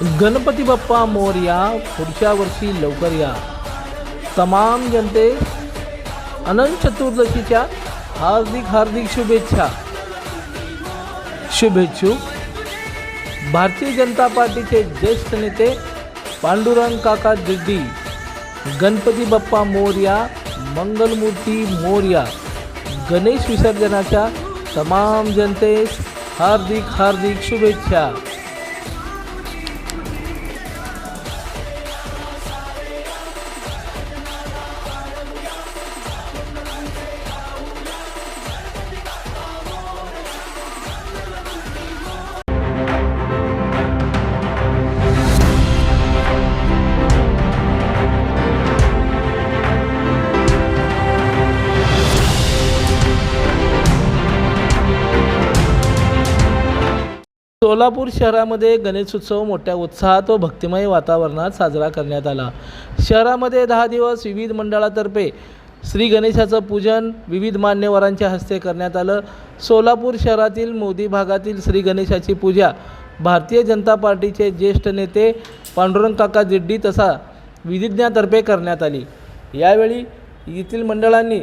गणपती बाप्पा मोरया पुढच्या वर्षी लवकर या तमाम जनते, अनंत चतुर्दशीच्या हार्दिक हार्दिक शुभेच्छा। शुभेच्छुक। भारतीय जनता पार्टीचे ज्येष्ठ नेते पांडुरंग काका दिड्डी गणपती बाप्पा मोरया, मंगलमूर्ती मोरया, गणेश विसर्जनाच्या तमाम जनतेस हार्दिक हार्दिक शुभेच्छा। सोलापूर शहरामध्ये गणेशोत्सव मोठ्या उत्साहात व भक्तिमय वातावरणात साजरा करण्यात आला. शहरामध्ये दहा दिवस विविध मंडळातर्फे श्री गणेशाचं पूजन विविध मान्यवरांच्या हस्ते करण्यात आलं. सोलापूर शहरातील मोदी भागातील श्री गणेशाची पूजा भारतीय जनता पार्टीचे ज्येष्ठ नेते पांडुरंग काका जिड्डी तसा विधिज्ञातर्फे करण्यात आली. यावेळी येथील मंडळांनी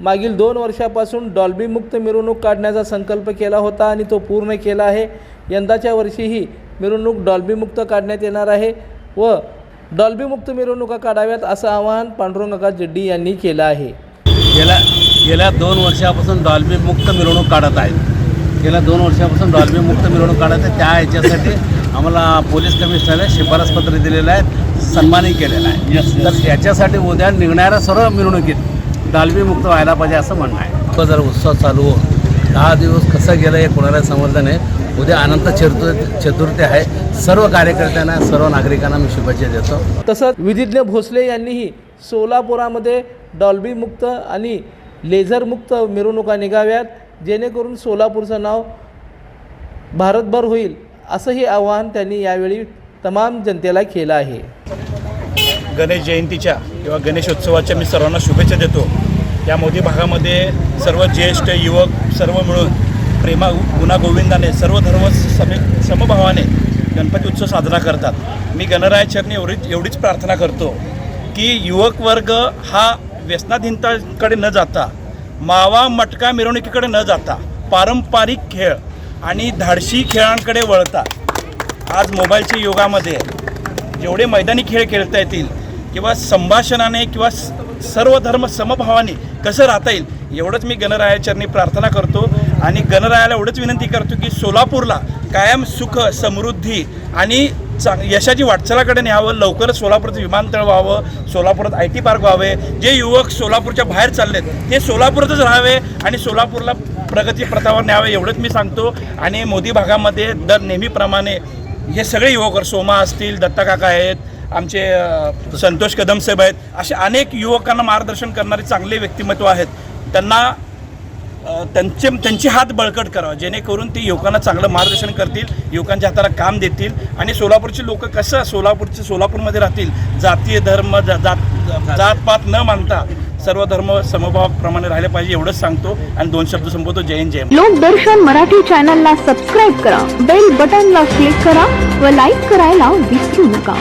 मागील दोन वर्षापासून डॉल्बी मुक्त मिरवणूक काढण्याचा संकल्प केला होता आणि तो पूर्ण केला आहे. यंदाच्या वर्षीही मिरवणूक डॉल्बी मुक्त काढण्यात येणार आहे व डॉल्बी मुक्त मिरवणुका काढाव्यात असं आवाहन पांडुरंगाका जेड्डी यांनी केलं आहे. गेल्या गेल्या दोन वर्षापासून डॉल्बी मुक्त मिरवणूक काढत आहेत. गेल्या दोन वर्षापासून डॉल्बी मुक्त मिरवणूक काढत आहे त्या ह्याच्यासाठी आम्हाला पोलीस कमिशनरने शिफारस पत्र दिलेलं आहे सन्मानही केलेलं आहे. तर याच्यासाठी उद्या निघणाऱ्या सर्व मिरवणुकीत डॉल्बी मुक्त व्हायला पाहिजे असं म्हणणं आहे. जर उत्सव चालू हो दहा दिवस कसं गेलं हे कोणाला समजलं नाही. उद्या अनंत चतुर्थ चतुर्थी आहे. सर्व कार्यकर्त्यांना सर्व नागरिकांना मी शुभेच्छा देतो. तसंच विधिज्ञ भोसले यांनीही सोलापुरामध्ये डॉल्बी मुक्त आणि लेझर मुक्त मिरवणुका निघाव्यात जेणेकरून सोलापूरचं नाव भारतभर होईल असंही आवाहन त्यांनी यावेळी तमाम जनतेला केलं आहे. गणेश जयंतीच्या किंवा गणेशोत्सवाच्या मी सर्वांना शुभेच्छा देतो. या मोदी भागामध्ये सर्व ज्येष्ठ युवक सर्व मिळून प्रेमा गुणागोविंदाने सर्व धर्म समे समभावाने गणपती उत्सव साजरा करतात. मी गणरायाचरणी एवढीच एवढीच प्रार्थना करतो की युवक वर्ग हा व्यसनाधीनताकडे न जाता मावा मटका मिरवणुकीकडे न जाता पारंपरिक खेळ आणि धाडशी खेळांकडे वळतात आज मोबाईलच्या युगामध्ये जेवढे मैदानी खेळ खेळता येतील किंवा संभाषणाने किंवा स- सर्व धर्म समभावाने कसं राहता येईल एवढंच मी गणरायाचरणी प्रार्थना करतो. आणि गणरायाला एवढंच विनंती करतो की सोलापूरला कायम सुख समृद्धी आणि चांग यशाची वाटचालाकडे न्यावं लवकरच सोलापूरचं विमानतळ व्हावं सोलापुरात आय टी पार्क व्हावे. जे युवक सोलापूरच्या बाहेर चाललेत ते सोलापूरातच राहावे आणि सोलापूरला प्रगती प्रथावर न्यावे एवढंच मी सांगतो. आणि मोदी भागामध्ये दर नेहमीप्रमाणे हे सगळे युवक सोमा असतील दत्ता काका आहेत आमचे संतोष कदम साहेब आहेत. असे अनेक युवकांना मार्गदर्शन करणारे चांगले व्यक्तिमत्व आहेत. त्यांना त्यांचे त्यांचे त्यांची हात बळकट करावा. जेणेकरून ते युवकांना चांगलं मार्गदर्शन करतील युवकांच्या हाताला काम देतील आणि सोलापूरचे लोक कसं सोलापूरचे सोलापूरमध्ये राहतील जातीय धर्म ज- जात जातपात न मानता सर्व धर्म समभावाप्रमाणे राहिले पाहिजे एवढंच सांगतो आणि दोन शब्द संपवतो. जय हिंद जय लोकदर्शन मराठी चॅनलला सबस्क्राईब करा बेल बटनला क्लिक करा व लाईक करायला विसरू नका.